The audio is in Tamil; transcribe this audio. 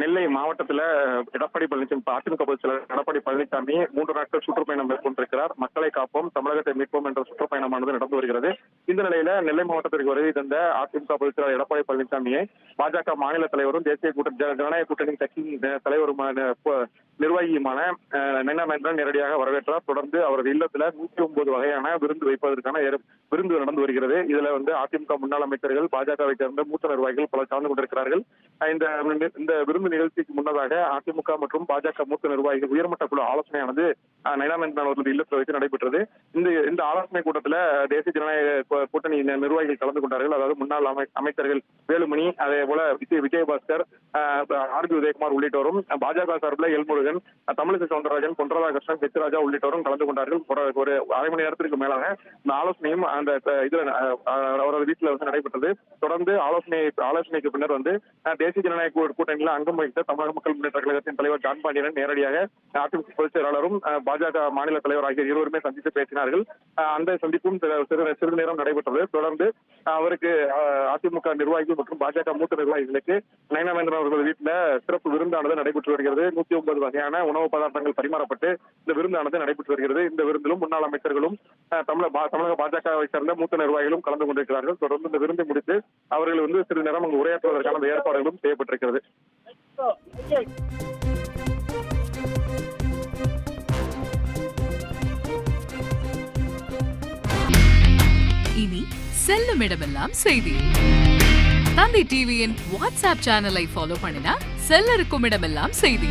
நெல்லை மாவட்டத்துல எடப்பாடி பழனிசாமி அதிமுக பொதுச் செயலர் எடப்பாடி பழனிசாமி மூன்று நாட்கள் சுற்றுப்பயணம் மேற்கொண்டிருக்கிறார். மக்களை காப்போம் தமிழகத்தை மீட்போம் என்ற சுற்றுப்பயணமானது நடந்து வருகிறது. இந்த நிலையில நெல்லை மாவட்டத்திற்கு வருகை தந்த அதிமுக பொதுச் செயலர் எடப்பாடி பழனிசாமியை பாஜக மாநில தலைவரும் தேசிய கூட்ட ஜனநாயக கூட்டணி கட்சியின் தலைவருமான நிர்வாகியுமான நைனா நேரடியாக வரவேற்றார். தொடர்ந்து அவரது இல்லத்துல நூற்றி ஒன்பது வகையான விருந்து வைப்பதற்கான விருந்து நடந்து வருகிறது. இதுல வந்து அதிமுக முன்னாள் அமைச்சர்கள் பாஜகவை சேர்ந்த மூத்த நிர்வாகிகள் பலர் கலந்து கொண்டிருக்கிறார்கள். இந்த இந்த விருந்து நிகழ்ச்சிக்கு முன்னதாக அதிமுக மற்றும் பாஜக மூத்த நிர்வாகிகள் உயர்மட்ட குழு ஆலோசனையானது நைனா மேந்திரன் அவர்களது இல்லத்தில் வைத்து நடைபெற்றது. இந்த இந்த ஆலோசனை கூட்டத்தில் தேசிய ஜனநாயக கூட்டணி நிர்வாகிகள் கலந்து கொண்டார்கள். அதாவது முன்னாள் அமை- அமைச்சர்கள் வேலுமணி அதே போல விஜய் விஜயபாஸ்கர் ஆர்பி உதயகுமார் உள்ளிட்டோரும் பாஜக சார்பில் எல்முருகன் தமிழிசை சவுந்தரராஜன் பொன் ராதாகிருஷ்ணன் ஹெச் ராஜா உள்ளிட்டோரும் கலந்து கொண்டார்கள். ஒரு ஒரு அரை மணி நேரத்திற்கு மேலாக இந்த ஆலோசனையும் அந்த இதுல அவரது வீட்டில் வந்து நடைபெற்றது. தொடர்ந்து ஆலோசனை ஆலோசனைக்கு பின்னர் வந்து தேசிய ஜனநாயக கூட்டணியில் அங்கம் வகித்த தமிழக மக்கள் முன்னேற்ற கழகத்தின் தலைவர் ஜான் பாண்டியன் நேரடியாக அதிமுக பொதுச் செயலாளரும் பாஜக மாநில தலைவர் ஆகிய இருவருமே சந்தித்து பேசினார்கள். அந்த சந்திப்பும் சிறு சிறு- சிறிது நேரம் நடைபெற்றது. தொடர்ந்து அவருக்கு அதிமுக நிர்வாகிகள் மற்றும் பாஜக மூத்த நிர்வாகிகளுக்கு நயனாமேந்திரன் அவர்கள் வீட்டில் சிறப்பு விருந்தானது நடைபெற்று வருகிறது. நூத்தி ஒன்பது வகையான உணவு பதார்த்தங்கள் பரிமாறப்பட்டு இந்த விருந்தானது நடைபெற்று வருகிறது. இந்த விருந்திலும் முன்னாள் அமைச்சர்களும் தமிழக தமிழக பாஜகவை சேர்ந்த மூத்த நிர்வாகிகளும் கலந்து கொண்டிருக்கிறார்கள். தொடர்ந்து இந்த விருந்தை முடித்து அவர்கள் வந்து சிறிது நேரம் அங்கு உரையாற்றுவதற்கான ஏற்பாடுகளும் செய்யப்பட்டிருக்கிறது. இனி செல்லும் இடமெல்லாம் செய்தி. தந்தை டிவியின் வாட்ஸ்அப் சேனலை ஃபாலோ பண்ணினா செல்ல இருக்கும் இடமெல்லாம் செய்தி.